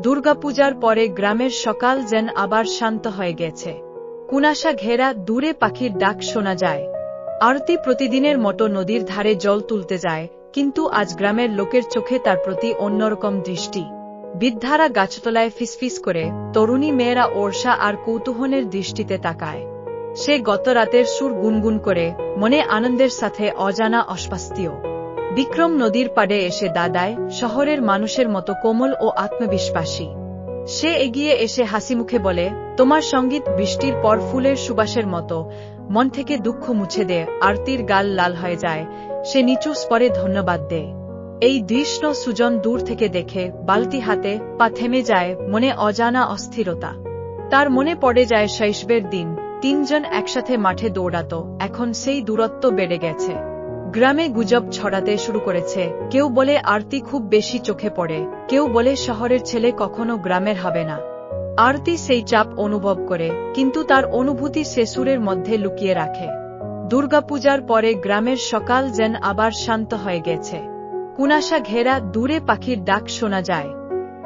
দুর্গাপূজার পরে গ্রামের সকাল যেন আবার শান্ত হয়ে গেছে। কুনাশা ঘেরা দূরে পাখির ডাক শোনা যায়। আরতি প্রতিদিনের মতো নদীর ধারে জল তুলতে যায়, কিন্তু আজ গ্রামের লোকের চোখে তার প্রতি অন্যরকম দৃষ্টি। বিদ্ধারা গাছতলায় ফিসফিস করে, তরুণী মেয়েরা ওরসা আর কৌতূহলের দৃষ্টিতে তাকায়। সে গত রাতের সুর গুনগুন করে, মনে আনন্দের সাথে অজানা অস্বাস্থ্য। বিক্রম নদীর পাড়ে এসে দাদায়, শহরের মানুষের মতো কোমল ও আত্মবিশ্বাসী। সে এগিয়ে এসে হাসিমুখে বলে, তোমার সংগীত বৃষ্টির পর ফুলের সুবাসের মতো। মন থেকে দুঃখ মুছে দে, আরতির গাল লাল হয়ে যায়। সে নিচু স্পরে ধন্যবাদ দে। এই দৃশ্য সুজন দূর থেকে দেখে, বালতি হাতে পা থেমে যায় মনে অজানা অস্থিরতা। তার মনে পড়ে যায় শৈশবের দিন। তিনজন একসাথে মাঠে দৌড়াত, এখন সেই দূরত্ব বেড়ে গেছে। গ্রামে গুজব ছড়াতে শুরু করেছে। কেউ বলে আরতি খুব বেশি চোখে পড়ে। কেউ বলে শহরের ছেলে কখনো গ্রামের হবে না। আরতি সেই চাপ অনুভব করে, কিন্তু তার অনুভূতি সে সুরের মধ্যে লুকিয়ে রাখে। দুর্গাপূজার পরে গ্রামের সকাল যেন আবার শান্ত হয়ে গেছে। কুনাশা ঘেরা দূরে পাখির ডাক শোনা যায়।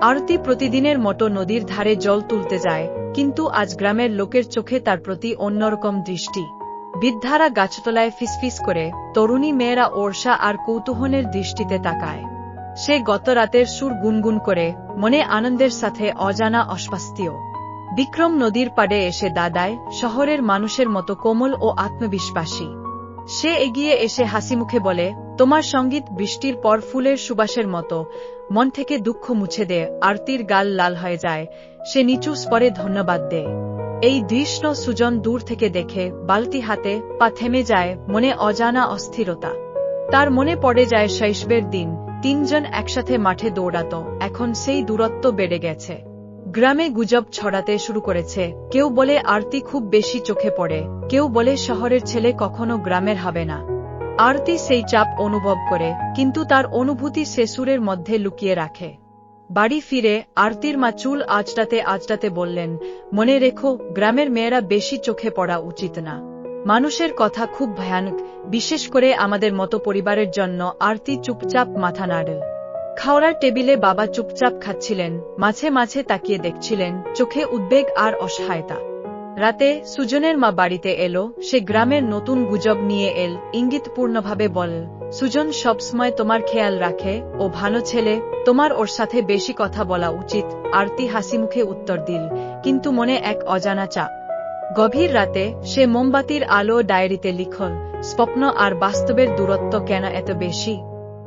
আরতি প্রতিদিনের মতো নদীর ধারে জল তুলতে যায়, কিন্তু আজ গ্রামের লোকের চোখে তার প্রতি অন্যরকম দৃষ্টি। বিদ্ধারা গাছতলায় ফিসফিস করে, তরুণী মেয়েরা ওরসা আর কৌতূহলের দৃষ্টিতে তাকায়। সে গত রাতের সুর গুনগুন করে, মনে আনন্দের সাথে অজানা অস্বাস্থ্য বিক্রম নদীর পাড়ে এসে দাদায়, শহরের মানুষের মতো কোমল ও আত্মবিশ্বাসী। সে এগিয়ে এসে হাসি মুখে বলে, তোমার সংগীত বৃষ্টির পর ফুলের সুবাসের মতো। মন থেকে দুঃখ মুছে দে, আরতির গাল লাল হয়ে যায়। সে নিচু স্পরে ধন্যবাদ দেয় এই দৃশ্য সুজন দূর থেকে দেখে, বালতি হাতে, পা থেমে যায়, মনে অজানা অস্থিরতা। তার মনে পড়ে যায় শৈশবের দিন, তিনজন একসাথে মাঠে দৌড়াত, এখন সেই দূরত্ব বেড়ে গেছে। গ্রামে গুজব ছড়াতে শুরু করেছে, কেউ বলে আরতি খুব বেশি চোখে পড়ে, কেউ বলে শহরের ছেলে কখনো গ্রামের হবে না। আরতি সেই চাপ অনুভব করে, কিন্তু তার অনুভূতি সে সুরের মধ্যে লুকিয়ে রাখে। বাড়ি ফিরে আরতির মা চুল আজটাতে আজটাতে বললেন, মনে রেখো, গ্রামের মেয়েরা বেশি চোখে পড়া উচিত না। মানুষের কথা খুব ভয়ানক, বিশেষ করে আমাদের মতো পরিবারের জন্য আরতি চুপচাপ মাথা নাড়ল। খাওয়ার টেবিলে বাবা চুপচাপ খাচ্ছিলেন, মাঝে মাঝে তাকিয়ে দেখছিলেন, চোখে উদ্বেগ আর অসহায়তা। রাতে সুজনের মা বাড়িতে এলো, সে গ্রামের নতুন গুজব নিয়ে এল, ইঙ্গিতপূর্ণভাবে বল সুজন সবসময় তোমার খেয়াল রাখে, ও ভালো ছেলে, তোমার ওর সাথে বেশি কথা বলা উচিত, আরতি হাসিমুখে উত্তর দিল, কিন্তু মনে এক অজানা চাপ গভীর রাতে সে মোমবাতির আলো ডায়েরিতে লিখল, স্বপ্ন আর বাস্তবের দূরত্ব কেন এত বেশি?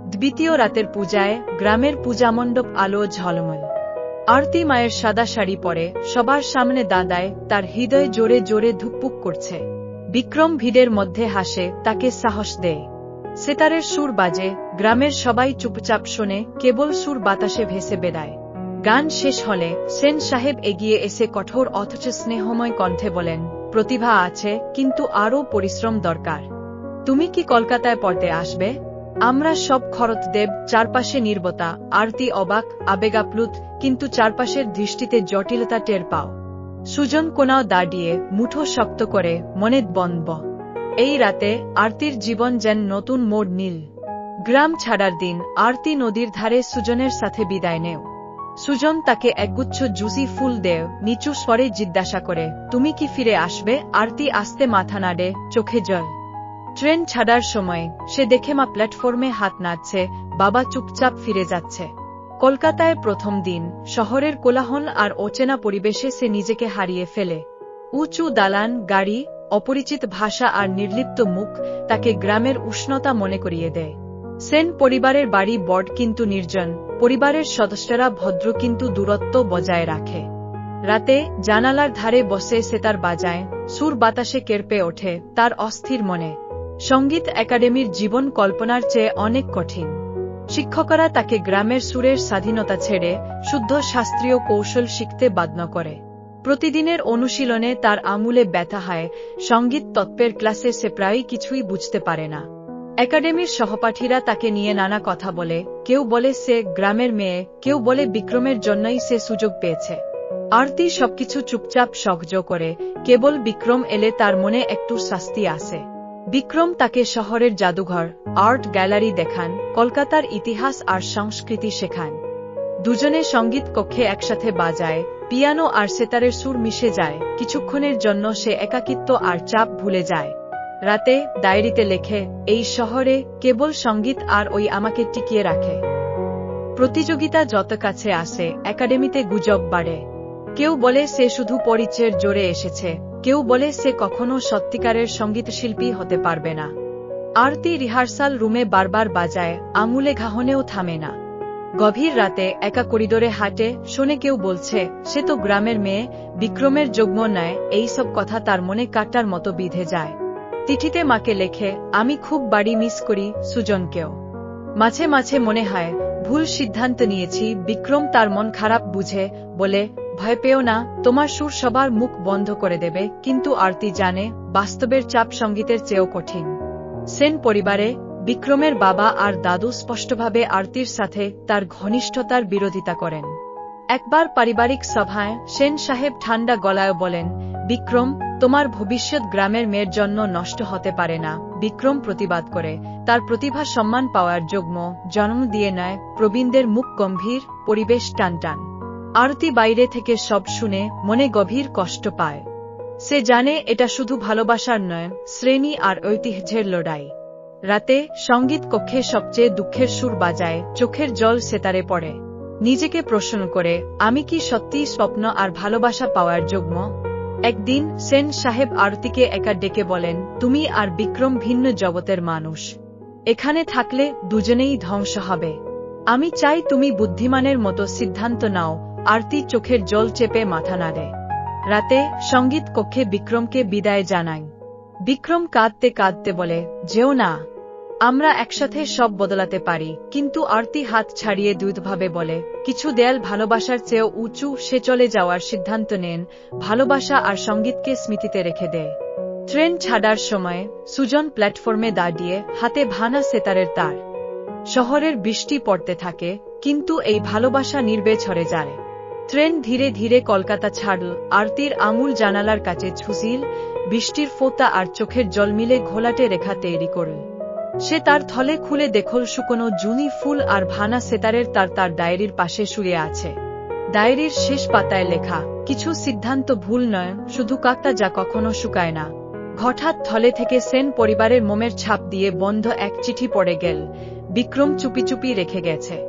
দ্বিতীয় রাতের পূজায় গ্রামের পূজামণ্ডপ আলো ঝলমল। আরতি মায়ের সাদা শাড়ি পরে সবার সামনে দাদায় তার হৃদয় জোরে জোরে ধুকপুক করছে। বিক্রম ভিড়ের মধ্যে হাসে, তাকে সাহস দেয়। সেতারের সুর বাজে, গ্রামের সবাই চুপচাপ শোনে, কেবল সুর বাতাসে ভেসে বেড়ায়। গান শেষ হলে, সেন সাহেব এগিয়ে এসে কঠোর অথচ স্নেহময় কণ্ঠে বলেন, প্রতিভা আছে, কিন্তু আরও পরিশ্রম দরকার। তুমি কি কলকাতায় পড়তে আসবে? আমরা সব খরচ দেব, চারপাশে নির্বতা, আরতি অবাক, আবেগাপ্লুত, কিন্তু চারপাশের দৃষ্টিতে জটিলতা টের পাও। সুজন কোনাও দাঁড়িয়ে, মুঠো শক্ত করে, মনে বনব এই রাতে আরতির জীবন যেন নতুন মোড় নীল। গ্রাম ছাড়ার দিন আরতি নদীর ধারে সুজনের সাথে বিদায় নেও। সুজন তাকে একগুচ্ছ জুসি ফুল দেও, নিচু স্বরে জিজ্ঞাসা করে, তুমি কি ফিরে আসবে? আরতি আস্তে মাথা নাড়ে, চোখে জল। ট্রেন ছাড়ার সময় সে দেখে মা প্ল্যাটফর্মে হাত নাড়ছে, বাবা চুপচাপ ফিরে যাচ্ছে। কলকাতায় প্রথম দিন, শহরের কোলাহল আর অচেনা পরিবেশে সে নিজেকে হারিয়ে ফেলে। উঁচু দালান, গাড়ি অপরিচিত ভাষা আর নির্লিপ্ত মুখ তাকে গ্রামের উষ্ণতা মনে করিয়ে দেয়। সেন পরিবারের বাড়ি বড় কিন্তু নির্জন, পরিবারের সদস্যরা ভদ্র কিন্তু দূরত্ব বজায় রাখে। রাতে জানালার ধারে বসে সে তার বাজায়, সুর বাতাসে কেরপে ওঠে, তার অস্থির মনে। সংগীত একাডেমির জীবন কল্পনার চেয়ে অনেক কঠিন। শিক্ষকরা তাকে গ্রামের সুরের স্বাধীনতা ছেড়ে শুদ্ধ শাস্ত্রীয় কৌশল শিখতে বাধ্য করে। প্রতিদিনের অনুশীলনে তার আমূলে ব্যথা হয়, সংগীত তত্ত্বের ক্লাসে সে প্রায়ই কিছুই বুঝতে পারে না। একাডেমির সহপাঠীরা তাকে নিয়ে নানা কথা বলে, কেউ বলে সে গ্রামের মেয়ে, কেউ বলে বিক্রমের জন্যই সে সুযোগ পেয়েছে। আরতি সবকিছু চুপচাপ সহ্য করে, কেবল বিক্রম এলে তার মনে একটু শাস্তি আসে। বিক্রম তাকে শহরের জাদুঘর, আর্ট গ্যালারি দেখান, কলকাতার ইতিহাস আর সংস্কৃতি শেখান। দুজনে সংগীত কক্ষে একসাথে বাজায় পিয়ানো আর সেতারের সুর মিশে যায়, কিছুক্ষণের জন্য সে একাকিত্ব আর চাপ ভুলে যায়। রাতে ডায়েরিতে লেখে, এই শহরে কেবল সংগীত আর ওই আমাকে টিকিয়ে রাখে। প্রতিযোগিতা যত কাছে আসে, একাডেমিতে গুজব বাড়ে। কেউ বলে সে শুধু পরিচয়ের জোরে এসেছে, কেউ বলে সে কখনো সত্যিকারের সংগীত শিল্পী হতে পারবে না। আরতি রিহার্সাল রুমে বারবার বাজায়, আঙুলে ঘাহনেও থামে না। গভীর রাতে একা করিডোরে হাঁটে, শোনে কেউ বলছে, সে তো গ্রামের মেয়ে, বিক্রমের যুগ্ম নেয় এইসব কথা তার মনে কাটার মতো বিধে যায়। চিঠিতে মাকে লেখে, আমি খুব বাড়ি মিস করি, সুজনকেও। মাঝে মাঝে মনে হয়, ভুল সিদ্ধান্ত নিয়েছি, বিক্রম তার মন খারাপ বুঝে, বলে, ভয় পেও না, তোমার সুর সবার মুখ বন্ধ করে দেবে, কিন্তু আরতি জানে, বাস্তবের চাপ সঙ্গীতের চেয়েও কঠিন। সেন পরিবারে বিক্রমের বাবা আর দাদু স্পষ্টভাবে আরতির সাথে তার ঘনিষ্ঠতার বিরোধিতা করেন। একবার পারিবারিক সভায় সেন সাহেব ঠান্ডা গলায় বলেন, বিক্রম, তোমার ভবিষ্যৎ গ্রামের মেয়ের জন্য নষ্ট হতে পারে না। বিক্রম প্রতিবাদ করে, তার প্রতিভা সম্মান পাওয়ার যোগ্য, জন্ম দিয়ে নেয় প্রবীণদের মুখ গম্ভীর, পরিবেশ টানটান। আরতি বাইরে থেকে সব শুনে মনে গভীর কষ্ট পায়। সে জানে এটা শুধু ভালোবাসার নয়, শ্রেণি আর ঐতিহ্যের লড়াই। রাতে সংগীত কক্ষে সবচেয়ে দুঃখের সুর বাজায়, চোখের জল সেতারে পড়ে। নিজেকে প্রশ্ন করে, আমি কি সত্যিই স্বপ্ন আর ভালোবাসা পাওয়ার যোগ্য? একদিন সেন সাহেব আরতিকে একা ডেকে বলেন, তুমি আর বিক্রম ভিন্ন জগতের মানুষ। এখানে থাকলে দুজনেই ধ্বংস হবে। আমি চাই তুমি বুদ্ধিমানের মতো সিদ্ধান্ত নাও, আরতি চোখের জল চেপে মাথা নাড়ে রাতে সংগীত কক্ষে বিক্রমকে বিদায় জানাই বিক্রম কাঁদতে কাঁদতে বলে, যেও না। আমরা একসাথে সব বদলাতে পারি। কিন্তু আরতি হাত ছাড়িয়ে দ্রুতভাবে বলে, কিছু দেয়াল ভালোবাসার চেয়েও উঁচু, সে চলে যাওয়ার সিদ্ধান্ত নেন। ভালোবাসা আর সঙ্গীতকে স্মৃতিতে রেখে দেয় ট্রেন ছাড়ার সময় সুজন প্ল্যাটফর্মে দাঁড়িয়ে হাতে ভানা সেতারের তার। শহরের বৃষ্টি পড়তে থাকে, কিন্তু এই ভালোবাসা নির্বে ছড়ে যায়। ট্রেন ধীরে ধীরে কলকাতা ছাড়ল, আরতির আঙুল জানালার কাছে ছুসিল বৃষ্টির ফোতা আর চোখের জল মিলে ঘোলাটে রেখা তৈরি করল। সে তার থলে খুলে দেখল শুকনো জুনি ফুল আর ভানা সেতারের তার তার ডায়েরির পাশে শুয়ে আছে। ডায়েরির শেষ পাতায় লেখা, কিছু সিদ্ধান্ত ভুল নয়, শুধু কাকটা যা কখনো শুকায় না। হঠাৎ থলে থেকে সেন পরিবারের মোমের ছাপ দিয়ে বন্ধ এক চিঠি পড়ে গেল। বিক্রম চুপি চুপি রেখে গেছে।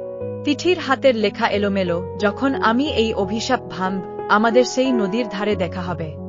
তিঠির হাতের লেখা এলোমেলো, যখন আমি এই অভিশাপ ভাঙব আমাদের সেই নদীর ধারে দেখা হবে।